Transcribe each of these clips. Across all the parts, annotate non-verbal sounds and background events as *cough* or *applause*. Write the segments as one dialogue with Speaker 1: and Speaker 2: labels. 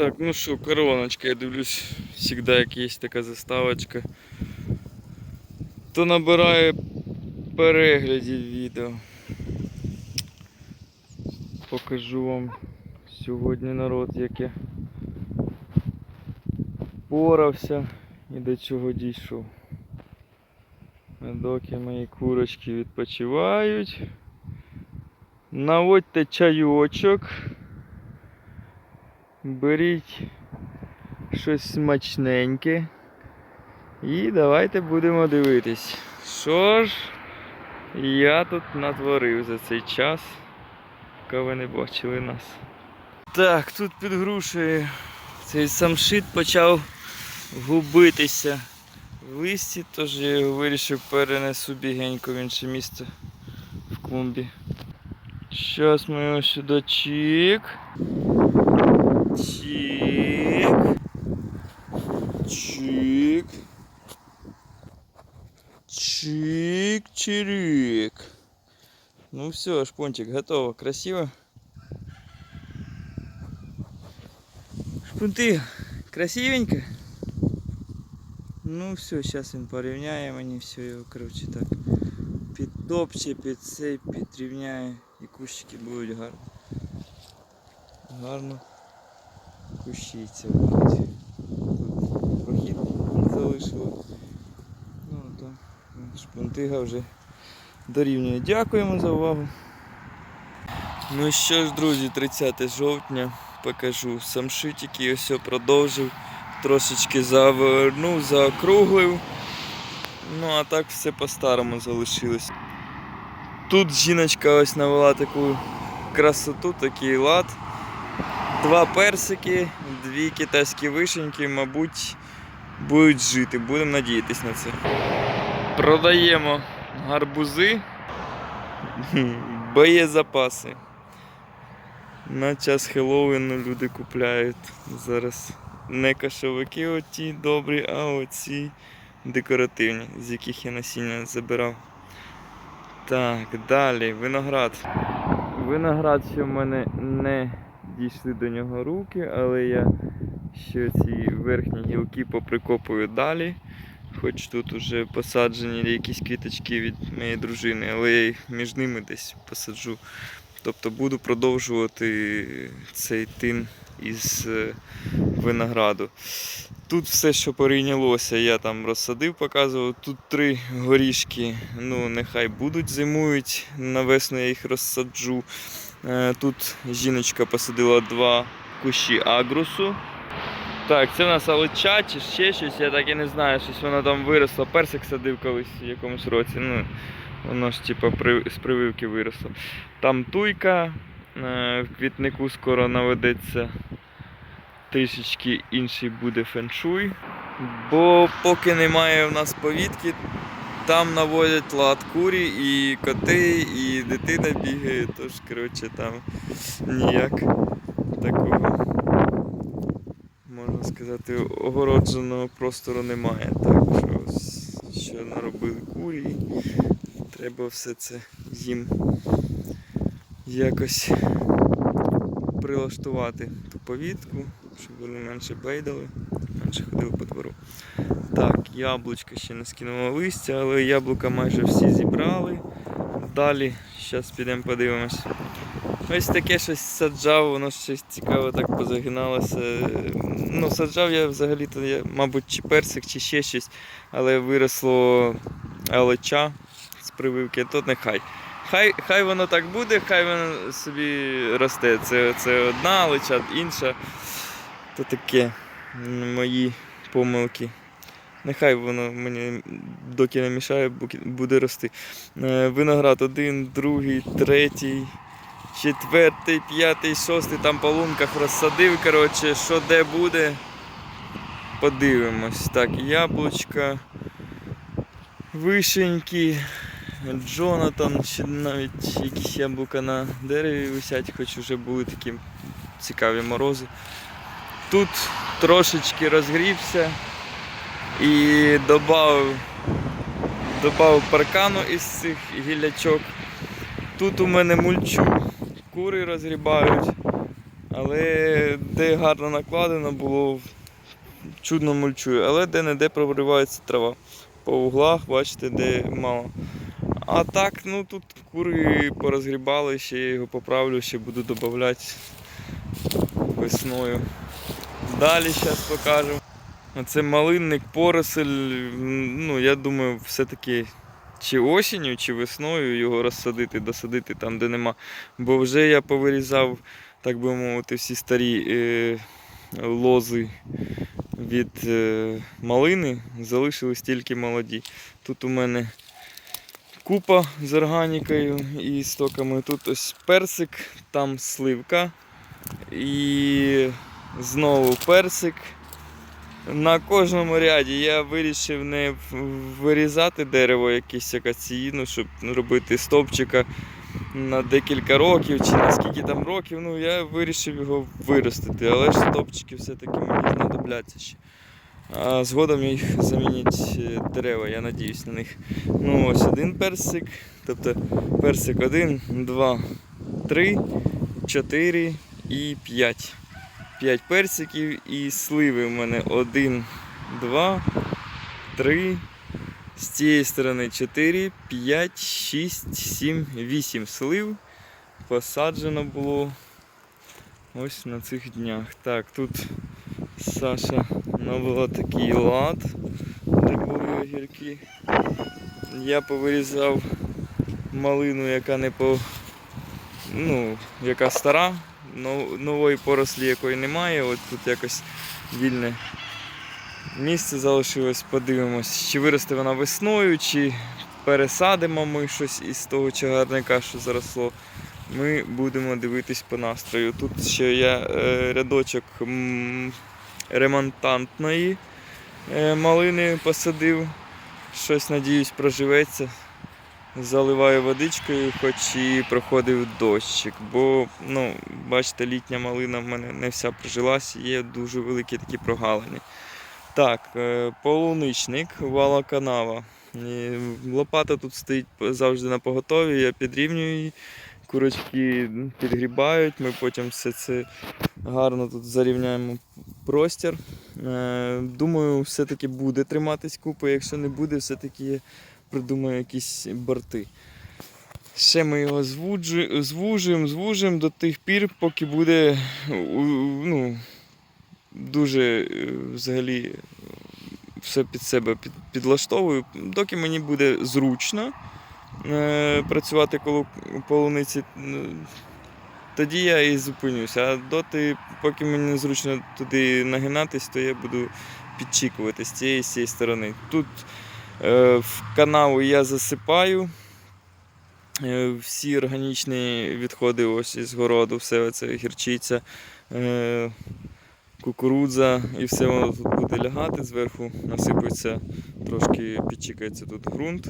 Speaker 1: Так, ну що, короночка, я дивлюсь, завжди як є така заставочка. То набирає переглядів відео. Покажу вам сьогодні народ, як я порався і до чого дійшов. Доки мої курочки відпочивають. Наводьте чайочок. Беріть щось смачненьке. І давайте будемо дивитись, що ж я тут натворив за цей час, поки ви не бачили нас. Так, тут під грушею цей самшит почав губитися в листі, тож я його вирішив перенесу бігенько в інше місце в клумбі. Зараз ми його сюди чик. Чик. Чик. Чик, чирик. Ну все, шпончик, готово. Красиво. Шпунти, красивенько? Ну все, зараз він порівняє мені все його, коротше так. Підтопче, під цей, підрівняє і кущики будуть гарно. Гарно Будуть. Тут прохід залишили. Ну то шпунтига вже дорівнює. Дякуємо за увагу. Ну що ж, друзі, 30 жовтня покажу самшит, який ось продовжив. Трошечки завернув, заокруглив. Ну а так все по-старому залишилось. Тут жіночка ось навела таку красоту, такий лад. Два персики, дві китайські вишеньки, мабуть, будуть жити. Будемо надіятися на це. Продаємо гарбузи, *laughs* боєзапаси. На час Хеллоуіну люди купляють зараз не кашовики оті добрі, а оці декоративні, з яких я насіння забирав. Так, далі, виноград. Виноград ще в мене не дійшли до нього руки, але я ще ці верхні гілки поприкопую далі. Хоч тут уже посаджені якісь квіточки від моєї дружини, але я їх між ними десь посаджу. Тобто буду продовжувати цей тин із е, винограду. Тут все, що порійнялося, я там розсадив, показував. Тут три горішки, ну нехай будуть, зимують, на весну я їх розсаджу. Е, Тут жіночка посадила два кущі агрусу. Так, це в нас алича чи ще щось, я так і не знаю, щось воно там виросло. Персик садив колись в якомусь році. Ну, воно ж при, з прививки виросло. Там туйка, е, в квітнику скоро наведеться трішечки інший буде феншуй. Бо поки немає в нас повітки, там наводять лад курі і коти, і дитина бігає, тож коротше там ніяк такого, можна сказати, огородженого простору немає. Так що, що наробили курі, треба все це їм якось прилаштувати ту повітку, щоб вони менше бейдали, менше ходили по двору. Так, яблучко ще не скинуло листя, але яблука майже всі зібрали. Далі, зараз підемо подивимось. Ось таке щось саджав, воно щось цікаво так позагиналося. Ну, саджав я взагалі-то, мабуть, чи персик, чи ще щось, але виросло алеча з прививки, то нехай. Хай, хай воно так буде, хай воно собі росте. Це, це одна алеча, інша. То таке мої помилки. Нехай воно мені доки не мішає, буде рости. Е, Виноград один, другий, третій, четвертий, п'ятий, шостий, там по лунках розсадив. Коротше, що де буде, подивимось. Так, яблучка, вишеньки, Джонатан, ще навіть якісь яблука на дереві висять, хоч вже були такі цікаві морози. Тут трошечки розгрівся і додав, додав паркану із цих гілячок. Тут у мене мульчу. Кури розгрібають. Але де гарно накладено було, чудно мульчує. Але де-не-де проривається трава. По углах, бачите, де мало. А так, ну тут кури порозгрібали, ще я його поправлю, ще буду додавати весною. Далі зараз покажу. Це малинник, поросель. Ну, я думаю, все-таки чи осінню, чи весною його розсадити, досадити там, де нема. Бо вже я повирізав, так би мовити, всі старі е, лози від е, малини, залишились тільки молоді. Тут у мене купа з органікою і стоками. Тут ось персик, там сливка і знову персик. На кожному ряді я вирішив не вирізати дерево якесь акаційну, щоб робити стовпчика на декілька років чи на скільки там років. Ну, я вирішив його виростити, але ж стовпчики все-таки мені знадобляться ще. А згодом їх замінять е, дерева, я надіюсь на них. Ну, ось один персик. Тобто персик один, два, три, чотири і п'ять. 5 персиків і сливи в мене 1, 2, 3. З цієї сторони 4, 5, 6, 7, 8 слив. Посаджено було ось на цих днях. Так, тут Саша навела такий лад, де були огірки. Я повирізав малину, яка не по. Ну, яка стара, нової порослі якої немає. От тут якось вільне місце залишилось. Подивимось, чи виросте вона весною, чи пересадимо ми щось із того чагарника, що заросло. Ми будемо дивитись по настрою. Тут ще я е, рядочок ремонтантної е, малини посадив. Щось, надіюсь, проживеться. Заливаю водичкою, хоч і проходив дощик, бо, ну, бачите, літня малина в мене не вся прижилась, є дуже великі такі прогалини. Так, е, полуничник, вала канава. Лопата тут стоїть завжди на поготові, я підрівнюю її, курочки підгрібають, ми потім все це гарно тут зарівняємо простір. Е, Думаю, все-таки буде триматись купи, якщо не буде, все-таки придумаю якісь борти. Ще ми його звужуємо, звужуємо до тих пір, поки буде ну, дуже е, взагалі все під себе підлаштовую, доки мені буде зручно е, працювати коло полуниці, тоді я і зупинюся. А доти, поки мені незручно туди нагинатись, то я буду підчікувати з цієї з цієї сторони. Тут в канаву я засипаю. е, Всі органічні відходи ось із городу, все це гірчиця, е, кукурудза і все воно тут буде лягати зверху, насипується, трошки підчікається тут ґрунт,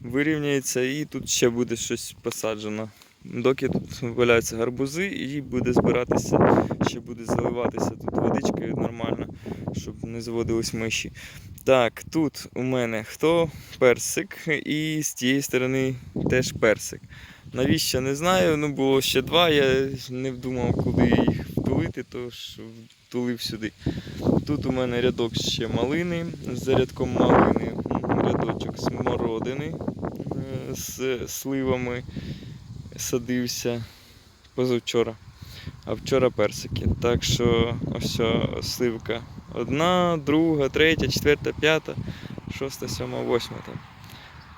Speaker 1: вирівняється і тут ще буде щось посаджено. Доки тут валяються гарбузи і буде збиратися, ще буде заливатися тут водичкою нормально, щоб не заводились миші. Так, тут у мене хто персик, і з тієї сторони теж персик. Навіщо не знаю, ну було ще два, я не вдумав, куди їх втулити, тож втулив сюди. Тут у мене рядок ще малини, за рядком малини рядочок смородини е, з сливами садився позавчора, а вчора персики. Так що ось сливка одна, друга, третя, четверта, п'ята, шоста, сьома, восьма там.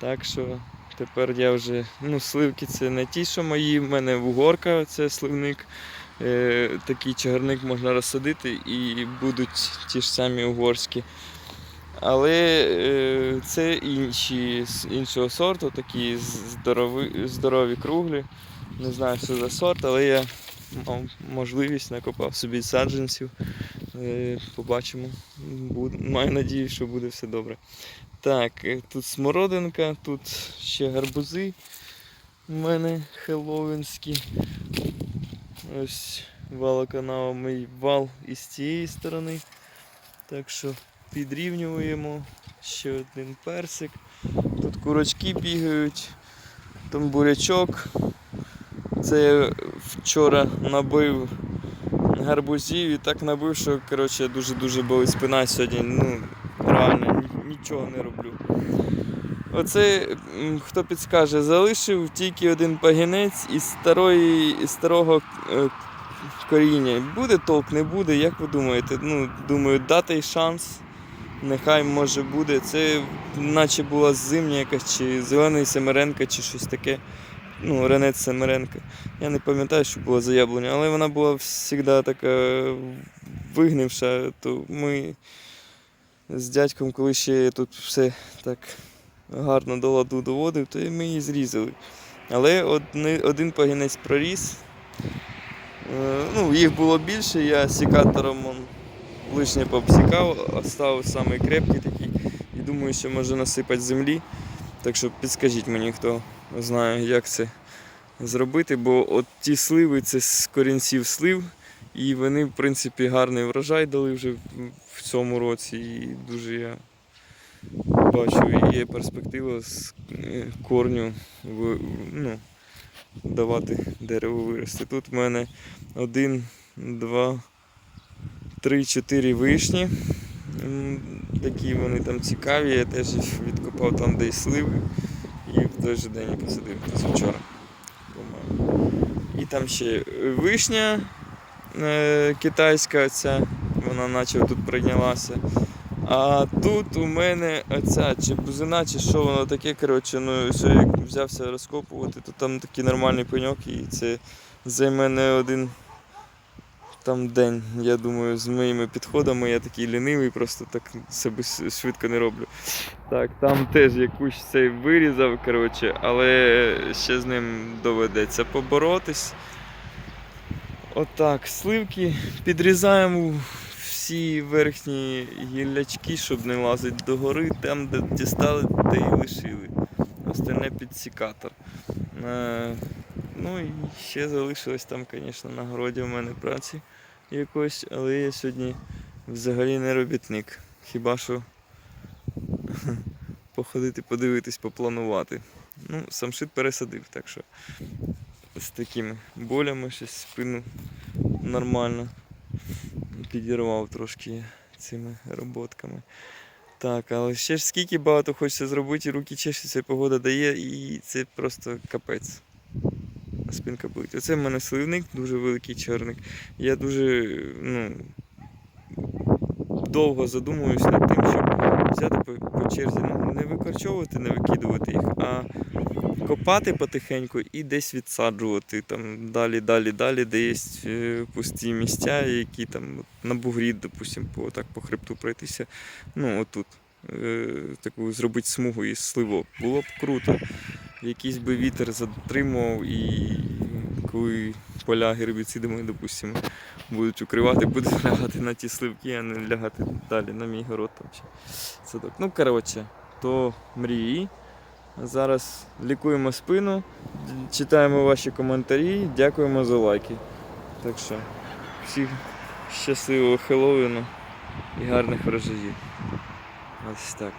Speaker 1: Так що тепер я вже. Ну, сливки це не ті, що мої. В мене вугорка, це сливник. Е, такий чагарник можна розсадити і будуть ті ж самі угорські. Але е, це інші іншого сорту, такі здорові, здорові круглі. Не знаю, що за сорт, але я мав можливість накопав собі саджанців. Е, Побачимо. Буд- Маю надію, що буде все добре. Так, е, тут смородинка, тут ще гарбузи у мене хеллоуінські. Ось валоканал мій вал із цієї сторони. Так що підрівнюємо. Ще один персик. Тут курочки бігають, там бурячок. Це я вчора набив гарбузів і так набив, що дуже-дуже болить спина сьогодні. Ну, реально нічого не роблю. Оце, хто підскаже, залишив тільки один пагінець із, старої, із старого е, коріння. Буде толк, не буде, як ви думаєте? Ну, думаю, дати шанс. Нехай може буде. Це наче була зимня якась, чи зелений семеренка, чи щось таке. Ну, Ренець Семеренка. Я не пам'ятаю, що була за яблуня, але вона була завжди така вигнивша, то ми з дядьком, коли ще тут все так гарно до ладу доводив, то ми її зрізали. Але одни- один пагінець проріс. Е, Ну, їх було більше, я сікатором лишнє пообсікав, оставив самий крепкий такий. І думаю, що може насипати землі. Так що підскажіть мені, хто знає, як це зробити, бо от ті сливи це з корінців слив, і вони, в принципі, гарний врожай дали вже в- цьому році. І дуже я бачу, є перспектива з е, корню в- ну, давати дерево вирости. Тут в мене один, два, три, чотири вишні. Такі вони там цікаві, я теж відкопав там, де сливи. І в той же день я посадив вчора. І там ще вишня е, китайська ця, вона наче тут прийнялася. А тут у мене оця чи бузина, чи що воно таке, коротше, ну що як взявся розкопувати, то там такий нормальний пеньок і це займе не один там день, я думаю, з моїми підходами я такий лінивий, просто так себе швидко не роблю. Так, там теж якусь цей вирізав, коротше, але ще з ним доведеться поборотись. Отак, сливки підрізаємо всі верхні гіллячки, щоб не лазити догори, там, де дістали, де і лишили. Остальне підсікатор. Е, ну і ще залишилось там, звісно, на городі в мене праці якось, але я сьогодні взагалі не робітник. Хіба що *laughs* походити, подивитись, попланувати. Ну, самшит пересадив, так що з такими болями щось спину нормально підірвав трошки цими роботками. Так, але ще ж скільки багато хочеться зробити, руки чешуться, погода дає, і це просто капець. Спинка болить. Оце в мене сливник, дуже великий чорник. Я дуже ну, довго задумуюсь над тим, щоб взяти по, по черзі, ну, не викорчовувати, не викидувати їх, а копати потихеньку і десь відсаджувати. Там далі, далі, далі, де є е, пусті місця, які там на бугрі, допустим, по, так, по хребту пройтися. Ну, отут. е, Таку зробити смугу із сливок. Було б круто. Якийсь би вітер затримував і коли поля гербіцидами, допустимо, будуть укривати, буде лягати на ті сливки, а не лягати далі на мій город там садок. Ну, коротше, то мрії. Зараз лікуємо спину, читаємо ваші коментарі, дякуємо за лайки. Так що, всіх щасливого Хеллоуіну і гарних врожаїв. Ось так.